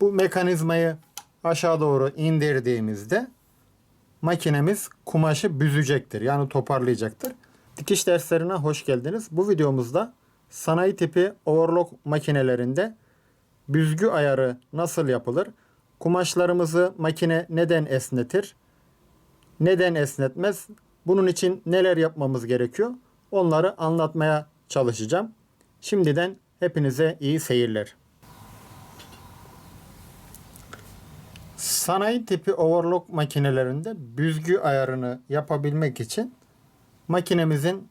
Bu mekanizmayı aşağı doğru indirdiğimizde makinemiz kumaşı büzecektir. Yani toparlayacaktır. Dikiş derslerine hoş geldiniz. Bu videomuzda sanayi tipi overlock makinelerinde büzgü ayarı nasıl yapılır? Kumaşlarımızı makine neden esnetir? Neden esnetmez? Bunun için neler yapmamız gerekiyor? Onları anlatmaya çalışacağım. Şimdiden hepinize iyi seyirler. Sanayi tipi overlock makinelerinde büzgü ayarını yapabilmek için makinemizin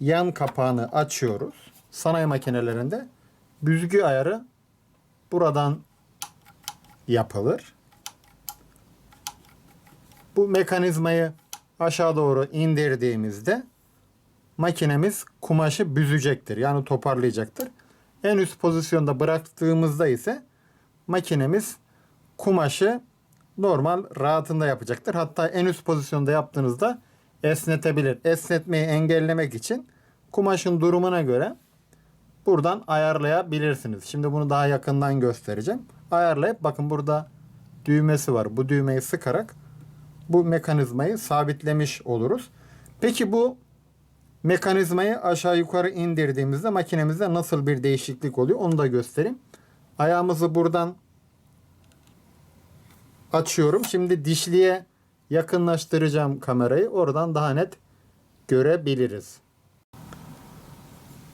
yan kapağını açıyoruz. Sanayi makinelerinde büzgü ayarı buradan yapılır. Bu mekanizmayı aşağı doğru indirdiğimizde makinemiz kumaşı büzecektir. Yani toparlayacaktır. En üst pozisyonda bıraktığımızda ise makinemiz kumaşı normal rahatında yapacaktır. Hatta en üst pozisyonda yaptığınızda esnetebilir. Esnetmeyi engellemek için kumaşın durumuna göre buradan ayarlayabilirsiniz. Şimdi bunu daha yakından göstereceğim. Ayarlayıp bakın burada düğmesi var. Bu düğmeyi sıkarak bu mekanizmayı sabitlemiş oluruz. Peki bu mekanizmayı aşağı yukarı indirdiğimizde makinemizde nasıl bir değişiklik oluyor onu da göstereyim. Ayağımızı buradan açıyorum. Şimdi dişliye yakınlaştıracağım kamerayı. Oradan daha net görebiliriz.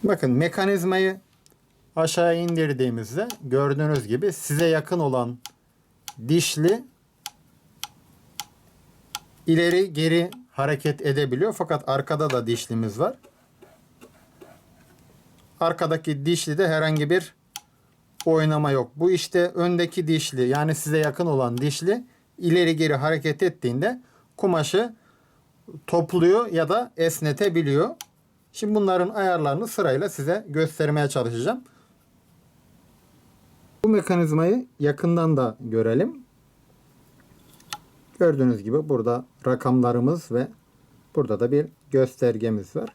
Bakın mekanizmayı aşağı indirdiğimizde gördüğünüz gibi size yakın olan dişli ileri geri hareket edebiliyor. Fakat arkada da dişlimiz var. Arkadaki dişli de herhangi bir oynama yok. Bu işte öndeki dişli yani size yakın olan dişli ileri geri hareket ettiğinde kumaşı topluyor ya da esnetebiliyor. Şimdi bunların ayarlarını sırayla size göstermeye çalışacağım. Bu mekanizmayı yakından da görelim. Gördüğünüz gibi burada rakamlarımız ve burada da bir göstergemiz var.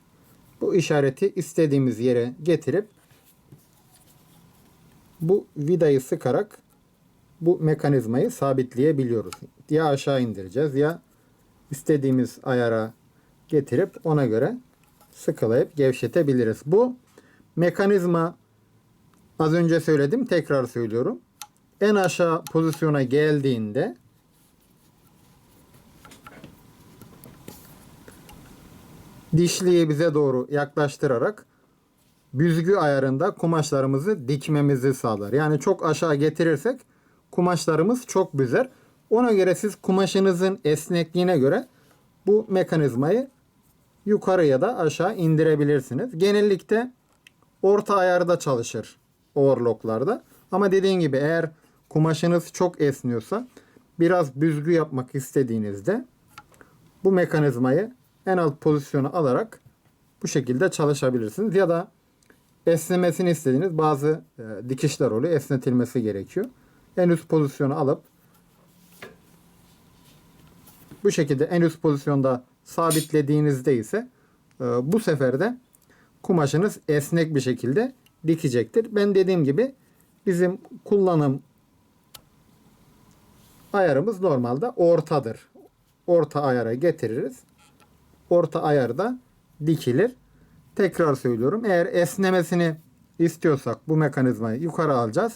Bu işareti istediğimiz yere getirip bu vidayı sıkarak bu mekanizmayı sabitleyebiliyoruz. Ya aşağı indireceğiz ya istediğimiz ayara getirip ona göre sıkılayıp gevşetebiliriz. Bu mekanizma az önce söyledim tekrar söylüyorum. En aşağı pozisyona geldiğinde dişliyi bize doğru yaklaştırarak büzgü ayarında kumaşlarımızı dikmemizi sağlar. Yani çok aşağı getirirsek kumaşlarımız çok büzer. Ona göre siz kumaşınızın esnekliğine göre bu mekanizmayı yukarı ya da aşağı indirebilirsiniz. Genellikle orta ayarda çalışır overlocklarda. Ama dediğim gibi eğer kumaşınız çok esniyorsa biraz büzgü yapmak istediğinizde bu mekanizmayı en alt pozisyona alarak bu şekilde çalışabilirsiniz. Ya da esnemesini istediğiniz bazı e, dikişler oluyor. Esnetilmesi gerekiyor. En üst pozisyonu alıp bu şekilde en üst pozisyonda sabitlediğinizde ise e, bu sefer de kumaşınız esnek bir şekilde dikecektir. Ben dediğim gibi bizim kullanım ayarımız normalde ortadır. Orta ayara getiririz. Orta ayarda dikilir. Tekrar söylüyorum. Eğer esnemesini istiyorsak bu mekanizmayı yukarı alacağız.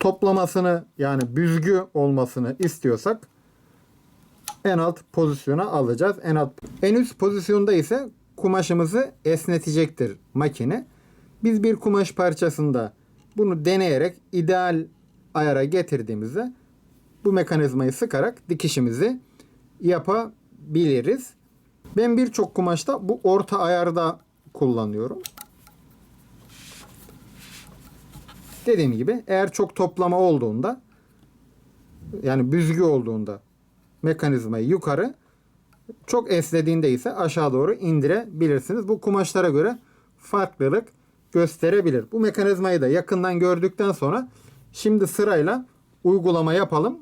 Toplamasını yani büzgü olmasını istiyorsak en alt pozisyona alacağız. En alt en üst pozisyonda ise kumaşımızı esnetecektir makine. Biz bir kumaş parçasında bunu deneyerek ideal ayara getirdiğimizde bu mekanizmayı sıkarak dikişimizi yapabiliriz. Ben birçok kumaşta bu orta ayarda kullanıyorum. Dediğim gibi eğer çok toplama olduğunda yani büzgü olduğunda mekanizmayı yukarı çok esnediğinde ise aşağı doğru indirebilirsiniz. Bu kumaşlara göre farklılık gösterebilir. Bu mekanizmayı da yakından gördükten sonra şimdi sırayla uygulama yapalım.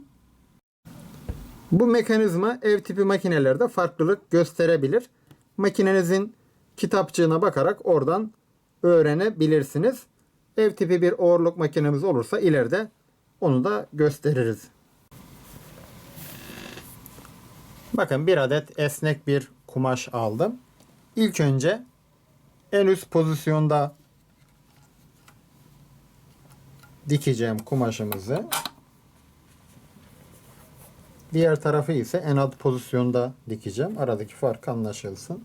Bu mekanizma ev tipi makinelerde farklılık gösterebilir. Makinenizin kitapçığına bakarak oradan öğrenebilirsiniz. Ev tipi bir overlock makinemiz olursa ileride onu da gösteririz. Bakın bir adet esnek bir kumaş aldım. İlk önce en üst pozisyonda dikeceğim kumaşımızı. Diğer tarafı ise en alt pozisyonda dikeceğim. Aradaki fark anlaşılsın.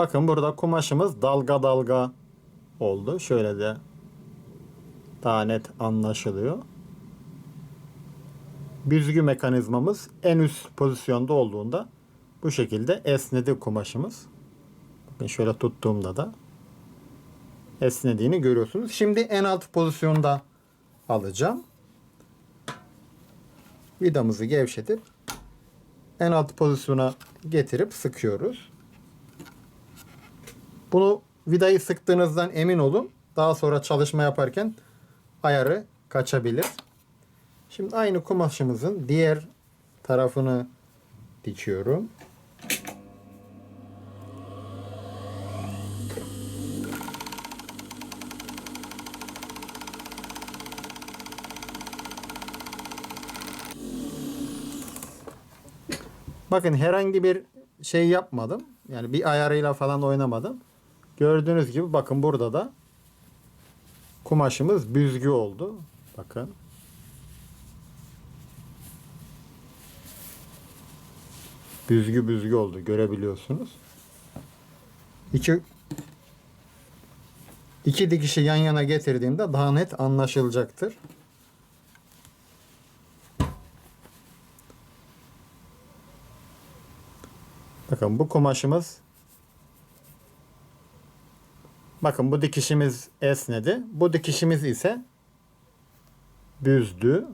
Bakın burada kumaşımız dalga dalga oldu. Şöyle de daha net anlaşılıyor. Büzgü mekanizmamız en üst pozisyonda olduğunda bu şekilde esnedi kumaşımız. Bakın şöyle tuttuğumda da esnediğini görüyorsunuz. Şimdi en alt pozisyonda alacağım. Vidamızı gevşetip en alt pozisyona getirip sıkıyoruz. Bunu vidayı sıktığınızdan emin olun. Daha sonra çalışma yaparken ayarı kaçabilir. Şimdi aynı kumaşımızın diğer tarafını dikiyorum. Bakın herhangi bir şey yapmadım. Yani bir ayarıyla falan oynamadım. Gördüğünüz gibi bakın burada da kumaşımız büzgü oldu. Bakın. Büzgü büzgü oldu. Görebiliyorsunuz. İki iki dikişi yan yana getirdiğimde daha net anlaşılacaktır. Bakın bu kumaşımız Bakın bu dikişimiz esnedi. Bu dikişimiz ise büzdü.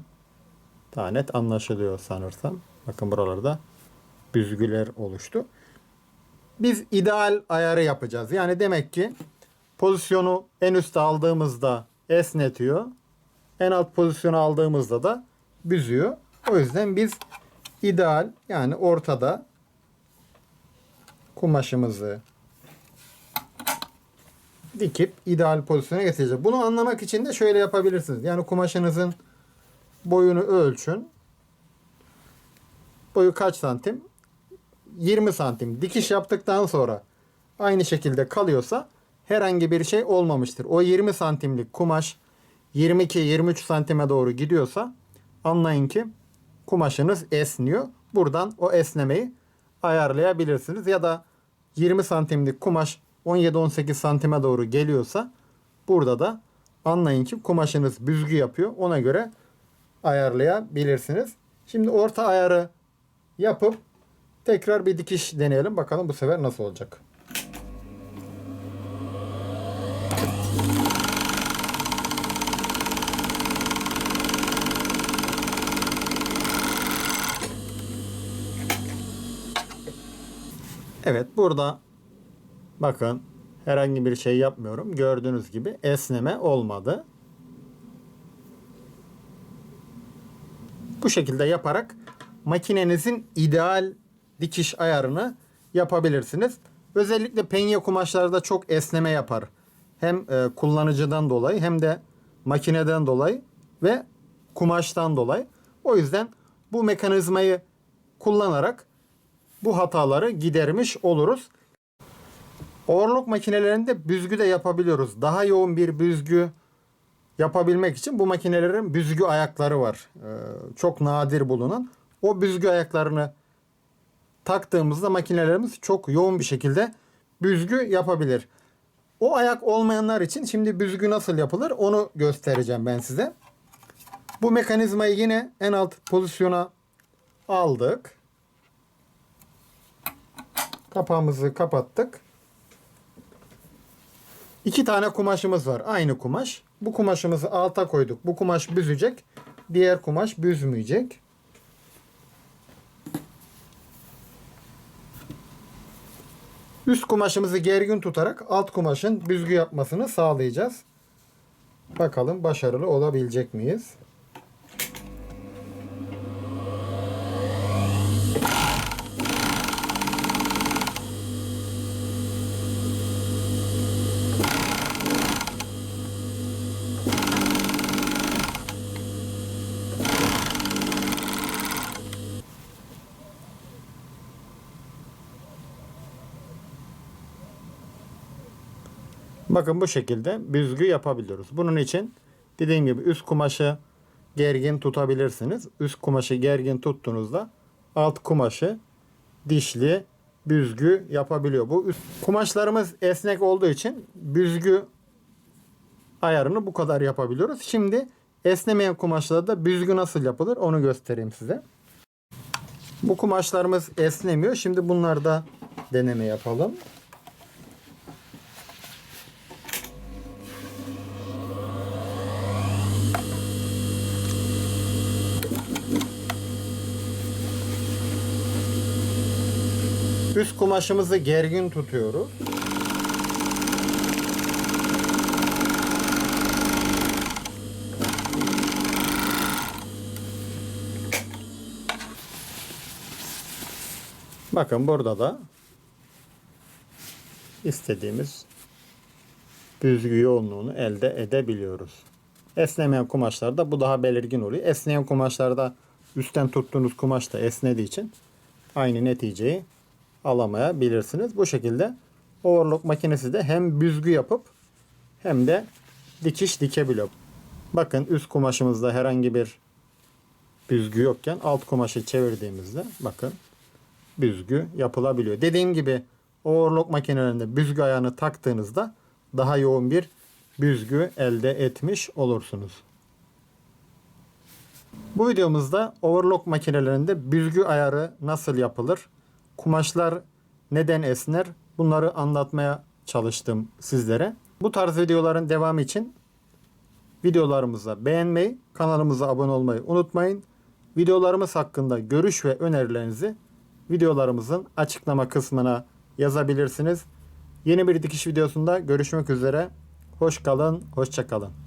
Daha net anlaşılıyor sanırsam. Bakın buralarda büzgüler oluştu. Biz ideal ayarı yapacağız. Yani demek ki pozisyonu en üstte aldığımızda esnetiyor. En alt pozisyonu aldığımızda da büzüyor. O yüzden biz ideal yani ortada kumaşımızı dikip ideal pozisyona getireceğiz. Bunu anlamak için de şöyle yapabilirsiniz. Yani kumaşınızın boyunu ölçün. Boyu kaç santim? 20 santim. Dikiş yaptıktan sonra aynı şekilde kalıyorsa herhangi bir şey olmamıştır. O 20 santimlik kumaş 22-23 santime doğru gidiyorsa anlayın ki kumaşınız esniyor. Buradan o esnemeyi ayarlayabilirsiniz. Ya da 20 santimlik kumaş 17-18 santime doğru geliyorsa burada da anlayın ki kumaşınız büzgü yapıyor. Ona göre ayarlayabilirsiniz. Şimdi orta ayarı yapıp tekrar bir dikiş deneyelim. Bakalım bu sefer nasıl olacak. Evet burada bakın herhangi bir şey yapmıyorum. Gördüğünüz gibi esneme olmadı. Bu şekilde yaparak makinenizin ideal dikiş ayarını yapabilirsiniz. Özellikle penye kumaşlarda çok esneme yapar. Hem e, kullanıcıdan dolayı hem de makineden dolayı ve kumaştan dolayı. O yüzden bu mekanizmayı kullanarak bu hataları gidermiş oluruz. Overlock makinelerinde büzgü de yapabiliyoruz. Daha yoğun bir büzgü yapabilmek için bu makinelerin büzgü ayakları var. Ee, çok nadir bulunan. O büzgü ayaklarını taktığımızda makinelerimiz çok yoğun bir şekilde büzgü yapabilir. O ayak olmayanlar için şimdi büzgü nasıl yapılır onu göstereceğim ben size. Bu mekanizmayı yine en alt pozisyona aldık. Kapağımızı kapattık. İki tane kumaşımız var. Aynı kumaş. Bu kumaşımızı alta koyduk. Bu kumaş büzecek. Diğer kumaş büzmeyecek. Üst kumaşımızı gergin tutarak alt kumaşın büzgü yapmasını sağlayacağız. Bakalım başarılı olabilecek miyiz? Bakın bu şekilde büzgü yapabiliyoruz. Bunun için dediğim gibi üst kumaşı gergin tutabilirsiniz. Üst kumaşı gergin tuttuğunuzda alt kumaşı dişli büzgü yapabiliyor. Bu üst kumaşlarımız esnek olduğu için büzgü ayarını bu kadar yapabiliyoruz. Şimdi esnemeyen kumaşlarda büzgü nasıl yapılır onu göstereyim size. Bu kumaşlarımız esnemiyor. Şimdi bunlarda deneme yapalım. Üst kumaşımızı gergin tutuyoruz. Bakın burada da istediğimiz büzgü yoğunluğunu elde edebiliyoruz. Esnemeyen kumaşlarda bu daha belirgin oluyor. Esneyen kumaşlarda üstten tuttuğunuz kumaş da esnediği için aynı neticeyi alamayabilirsiniz. Bu şekilde overlock makinesi de hem büzgü yapıp hem de dikiş dikebiliyor. Bakın üst kumaşımızda herhangi bir büzgü yokken alt kumaşı çevirdiğimizde bakın büzgü yapılabiliyor. Dediğim gibi overlock makinelerinde büzgü ayağını taktığınızda daha yoğun bir büzgü elde etmiş olursunuz. Bu videomuzda overlock makinelerinde büzgü ayarı nasıl yapılır? Kumaşlar neden esner? Bunları anlatmaya çalıştım sizlere. Bu tarz videoların devamı için videolarımıza beğenmeyi, kanalımıza abone olmayı unutmayın. Videolarımız hakkında görüş ve önerilerinizi videolarımızın açıklama kısmına yazabilirsiniz. Yeni bir dikiş videosunda görüşmek üzere. Hoş kalın, hoşça kalın.